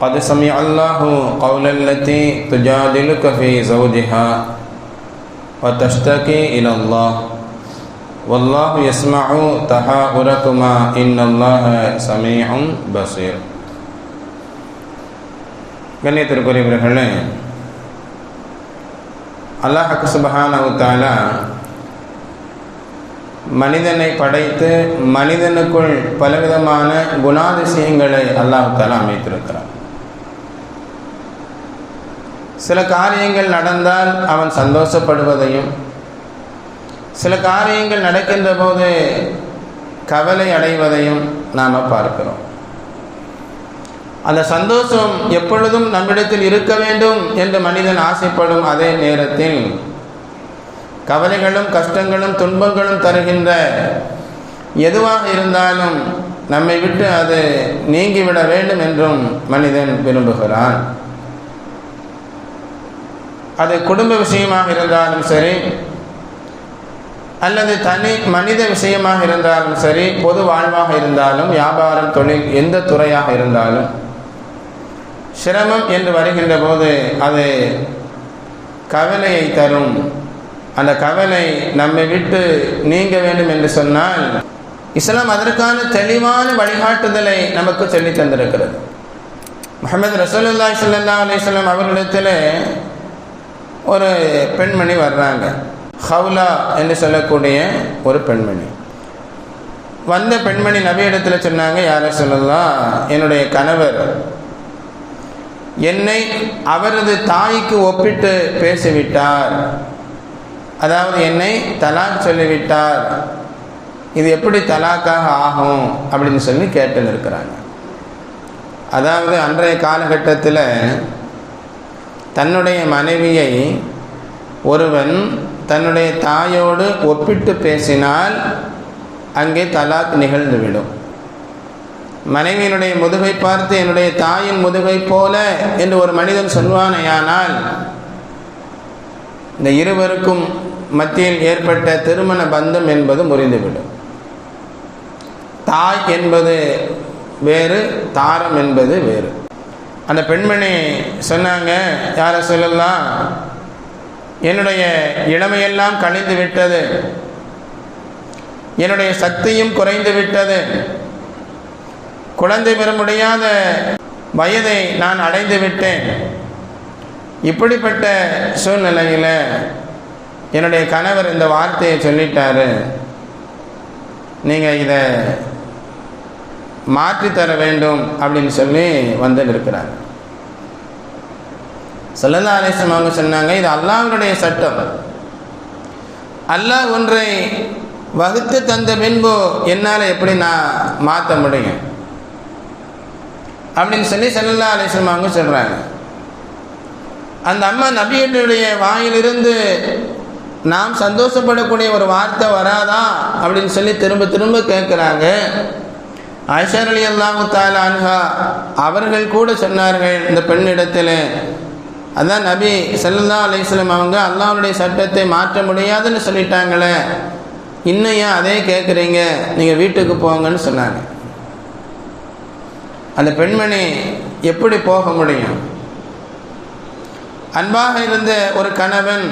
قد سمع الله قول التي تجادلك في زوجها وتشتكي إلى الله والله يسمع تحاوركما إن الله سميع بصير கண்ணியத்திற்குரியவர்களே அல்லாஹ் சுபஹானஹு தஆலா மனிதனை படைத்து மனிதனுக்குள் பலவிதமான குணாதிசயங்களை அல்லாஹ் தாலா அமைத்திருக்கிறார் சில காரியங்கள் நடந்தால் அவன் சந்தோஷப்படுவதையும் சில காரியங்கள் நடக்கின்ற போது கவலை அடைவதையும் நாம் பார்க்கிறோம். அந்த சந்தோஷம் எப்பொழுதும் நம்மிடத்தில் இருக்க வேண்டும் என்று மனிதன் ஆசைப்படும் அதே நேரத்தில் கவலைகளும் கஷ்டங்களும் துன்பங்களும் தருகின்ற எதுவாக இருந்தாலும் நம்மை விட்டு அது நீங்கிவிட வேண்டும் என்றும் மனிதன் விரும்புகிறான். அது குடும்ப விஷயமாக இருந்தாலும் சரி அல்லது தனி மனித விஷயமாக இருந்தாலும் சரி பொது வாழ்வாக இருந்தாலும் வியாபாரம் தொழில் எந்த துறையாக இருந்தாலும் சிரமம் என்று வருகின்ற போது அது கவலையை தரும். அந்த கவலை நம்மை விட்டு நீங்க வேண்டும் என்று சொன்னால் இஸ்லாம் அதற்கான தெளிவான வழிகாட்டுதலை நமக்கு சொல்லி தந்திருக்கிறது. முகமது ரசூலுல்லாய் சல்லா அலிஸ்லாம் அவர்களிடத்தில் ஒரு பெண்மணி வர்றாங்க. ஹவுலா என்று சொல்லக்கூடிய ஒரு பெண்மணி. வந்த பெண்மணி நபி இடத்துல சொன்னாங்க யாரை சொல்லலாம் என்னுடைய கணவர் என்னை அவரது தாய்க்கு ஒப்பிட்டு பேசிவிட்டார். அதாவது என்னை தலாக் சொல்லிவிட்டார். இது எப்படி தலாக்காக ஆகும்? அப்படின்னு சொல்லி கேட்டு இருக்கிறாங்க. அதாவது அன்றைய காலகட்டத்தில் தன்னுடைய மனைவியை ஒருவன் தன்னுடைய தாயோடு ஒப்பிட்டு பேசினால் அங்கே தலாக் நிகழ்ந்துவிடும். மனைவியினுடைய முதுகை பார்த்து என்னுடைய தாயின் முதுகை போல என்று ஒரு மனிதன் சொல்வானேயானால் இந்த இருவருக்கும் மத்தியில் ஏற்பட்ட திருமண பந்தம் என்பது முறிந்துவிடும். தாய் என்பது வேறு தாரம் என்பது வேறு. அந்த பெண்மணி சொன்னாங்க யாரை சொல்லலாம்? என்னுடைய இளமையெல்லாம் கழிந்து விட்டது. என்னுடைய சக்தியும் குறைந்து விட்டது. குழந்தை பெற முடியாத வயதை நான் அடைந்து விட்டேன். இப்படிப்பட்ட சூழ்நிலையில் என்னுடைய கணவர் இந்த வார்த்தையை சொல்லிட்டாரு. நீங்கள் இதை மாற்றித்தர வேண்டும் அப்படின்னு சொல்லி வந்து இருக்கிறாங்க சொல்லல்லா அவங்க சொன்னாங்க இது அல்லாஹனுடைய சட்டம். அல்லாஹ் ஒன்றை வகுத்து தந்த பின்பு என்னால் எப்படி நான் மாற்ற முடியும்? அப்படின்னு சொல்லி செல்லல்லா அலிஸ்லாம் அவங்க சொல்கிறாங்க அந்த அம்மா நபியுடைய வாயிலிருந்து நாம் சந்தோஷப்படக்கூடிய ஒரு வார்த்தை வராதா அப்படின்னு சொல்லி திரும்ப திரும்ப கேட்குறாங்க. ஐஷர் அலி அல்லாஹு தாலா அவர்கள் கூட சொன்னார்கள் இந்த பெண்ணிடத்தில். அதான் நபி சல்லா அலிஸ்லம் அவங்க அல்லாவுடைய சட்டத்தை மாற்ற முடியாதுன்னு சொல்லிட்டாங்களே. இன்னும் ஏன் அதே கேட்குறீங்க நீங்கள் வீட்டுக்கு போங்கன்னு சொன்னாங்க. அந்த பெண்மணி எப்படி போக முடியும்? அன்பாக இருந்த ஒரு கணவன்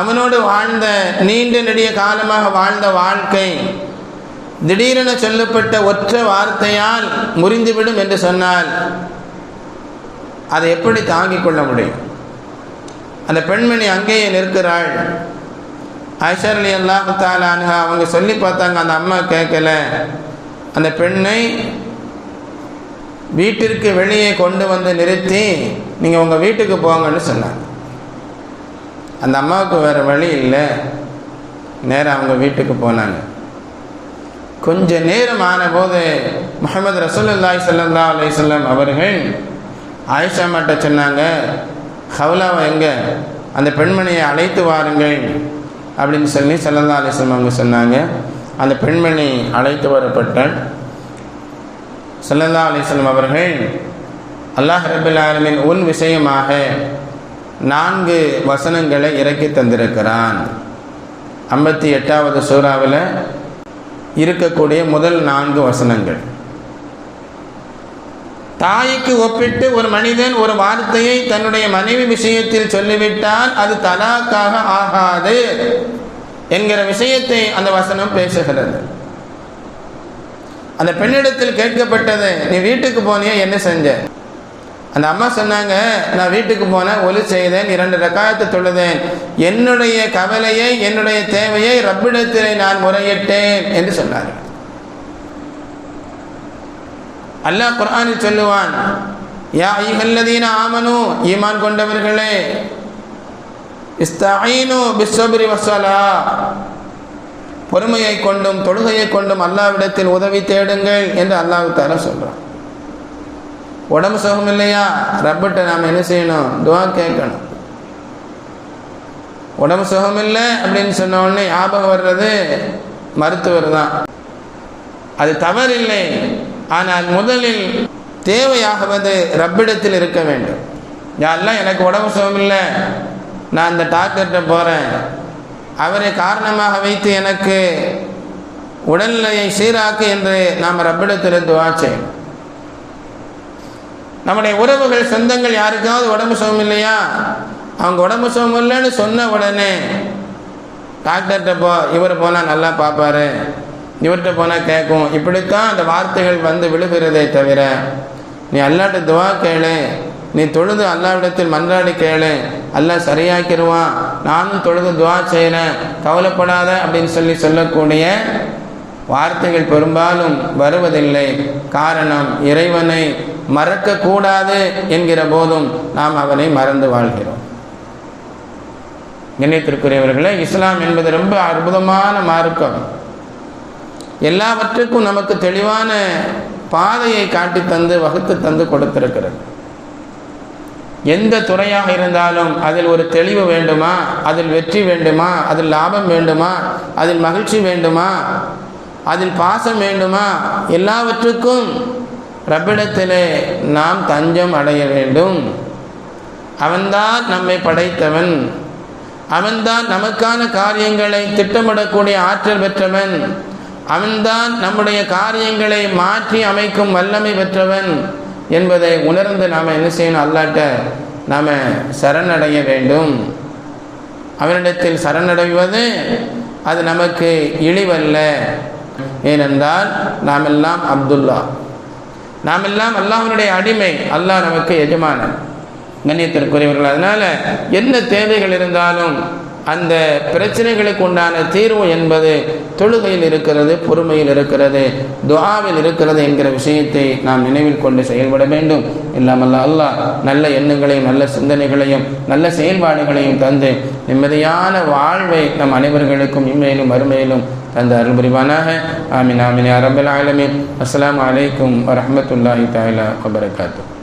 அவனோடு வாழ்ந்த நீண்ட நெடிய காலமாக வாழ்ந்த வாழ்க்கை திடீரென சொல்லப்பட்ட ஒற்ற வார்த்தையால் முறிந்துவிடும் என்று சொன்னால் அதை எப்படி தாங்கிக் கொள்ள முடியும்? அந்த பெண்மணி அங்கேயே நிற்கிறாள். ஐஷர் அலி அல்லாஹாலான்ஹா அவங்க சொல்லி பார்த்தாங்க அந்த அம்மா கேட்கல. அந்த பெண்ணை வீட்டிற்கு வெளியே கொண்டு வந்து நிறுத்தி நீங்கள் உங்கள் வீட்டுக்கு போங்கன்னு சொன்னாங்க. அந்த அம்மாவுக்கு வேறு வழி இல்லை. நேராக அவங்க வீட்டுக்கு போனாங்க. கொஞ்ச நேரம் ஆனபோது முகமது ரசூல்லாய் சல்லா அலைஹி வஸல்லம் அவர்கள் ஆயிஷா மாட்ட சொன்னாங்க ஹவுலாவை எங்க? அந்த பெண்மணியை அழைத்து வாருங்கள். அப்படின்னு சொல்லி ஸல்லல்லாஹு அலைஹி அவங்க சொன்னாங்க. அந்த பெண்மணி அழைத்து வரப்பட்டால் சல்லல்லா அலிஸ்லம் அவர்கள் அல்லாஹ் ரபுல் ஆலமின் உன் விஷயமாக நான்கு வசனங்களை இறக்கி தந்திருக்கிறான். ஐம்பத்தி எட்டாவது சூறாவில் இருக்கக்கூடிய முதல் நான்கு வசனங்கள். தாய்க்கு ஒப்பிட்டு ஒரு மனிதன் ஒரு வார்த்தையை தன்னுடைய மனைவி விஷயத்தில் சொல்லிவிட்டால் அது தலாக்காக ஆகாது என்கிற விஷயத்தை அந்த வசனம் பேசுகிறது. அந்த பெண்ணிடத்தில் கேட்கப்பட்டது நீ வீட்டுக்கு போனியா? என்ன செஞ்ச? அந்த அம்மா சொன்னாங்க நான் வீட்டுக்கு போனேன் ஒலி செய்தேன் இரண்டு ரக்காயத்தை தொழுதேன். என்னுடைய கவலையை என்னுடைய தேவையை ரப்பிடத்திலே நான் முறையிட்டேன் என்று சொன்னார். அல்லாஹ் குரானில் சொல்லுவான் யா ஐஹல்லதீன ஆமனு ஈமான் கொண்டவர்களே இஸ்தஈனு பிஸ்வபுரி வசாலா பொறுமையை கொண்டும் தொழுகையை கொண்டும் அல்லாவிடத்தில் உதவி தேடுங்கள் என்று அல்லாஹ் தாரா சொல்கிறான் உடம்பு சுகம் இல்லையா ரப்பிட்ட நாம் என்ன செய்யணும்? துவா கேட்கணும். உடம்பு சுகம் இல்லை அப்படின்னு சொன்ன உடனே ஞாபகம் வர்றது மருத்துவர் தான். அது தவறில்லை. ஆனால் முதலில் தேவையாகுவது ரப்பிடத்தில் இருக்க வேண்டும். யாரெல்லாம் எனக்கு உடம்பு சுகம் இல்லை நான் அந்த டாக்டர்கிட்ட போகிறேன் அவரை காரணமாக வைத்து எனக்கு உடல்நிலையை சீராக்கு என்று நாம் ரப்பிடத்தில் துவா செய்யணும். நம்முடைய உறவுகள் சொந்தங்கள் யாருக்காவது உடம்பு சுகம் இல்லையா? அவங்க உடம்பு சுகம் இல்லைன்னு சொன்ன உடனே டாக்டர்கிட்ட போ இவர் போனால் நல்லா பார்ப்பாரு. இவர்கிட்ட போனால் கேட்கும். இப்படித்தான் அந்த வார்த்தைகள் வந்து விழுகிறதே தவிர நீ அல்லாட்ட துவா கேளு. நீ தொழுது அல்லாவிடத்தில் மன்றாடி கேளு. அல்லா சரியாக்கிடுவான் நானும் தொழுது துவா செய்கிறேன் கவலைப்படாத அப்படின்னு சொல்லி சொல்லக்கூடிய வார்த்தைகள் பெரும்பாலும் வருவதில்லை. காரணம் இறைவனை மறக்கக்கூடாது என்கிற போதும் நாம் அவனை மறந்து வாழ்கிறோம். கண்ணியத்திற்குரியவர்களே இஸ்லாம் என்பது ரொம்ப அற்புதமான மார்க்கம். எல்லாவற்றுக்கும் நமக்கு தெளிவான பாதையை காட்டி தந்து வகுத்து தந்து கொடுத்திருக்கிறது. எந்த துறையாக இருந்தாலும் அதில் ஒரு தெளிவு வேண்டுமா? அதில் வெற்றி வேண்டுமா? அதில் லாபம் வேண்டுமா? அதில் மகிழ்ச்சி வேண்டுமா? அதில் பாசம் வேண்டுமா? எல்லாவற்றுக்கும் ரப்பிடத்திலே நாம் தஞ்சம் அடைய வேண்டும். அவன்தான் நம்மை படைத்தவன். அவன்தான் நமக்கான காரியங்களை திட்டமிடக்கூடிய ஆற்றல் பெற்றவன். அவன்தான் நம்முடைய காரியங்களை மாற்றி அமைக்கும் வல்லமை பெற்றவன் என்பதை உணர்ந்து நாம் என்ன செய்யணும்? அல்லாட்ட நாம் சரணடைய வேண்டும். அவனிடத்தில் சரணடைவது அது நமக்கு இழிவல்ல. ஏனென்றால் நாம் எல்லாம் அப்துல்லா. நாம் எல்லாம் அல்லாஹனுடைய அடிமை அல்லாஹ் நமக்கு எஜமானன் கண்ணியத்திற்குரியவர்கள். அதனால் என்ன தேவைகள் இருந்தாலும் அந்த பிரச்சனைகளுக்கு உண்டான தீர்வு என்பது தொழுகையில் இருக்கிறது பொறுமையில் இருக்கிறது துஆவில் இருக்கிறது என்கிற விஷயத்தை நாம் நினைவில் கொண்டு செயல்பட வேண்டும். இல்லாமல் அல்லாஹ் நல்ல எண்ணங்களையும் நல்ல சிந்தனைகளையும் நல்ல செயல்பாடுகளையும் தந்து நிம்மதியான வாழ்வை நம் அனைவர்களுக்கும் இம்மையிலும் வறுமையிலும் தந்த அருள் புரிவானாக. ஆமின் ஆமின் அரபுல் ஆலமின். அஸ்லாம் வலைக்கும் வரமத்துல்லாஹி தாயிலா வபரகாத்து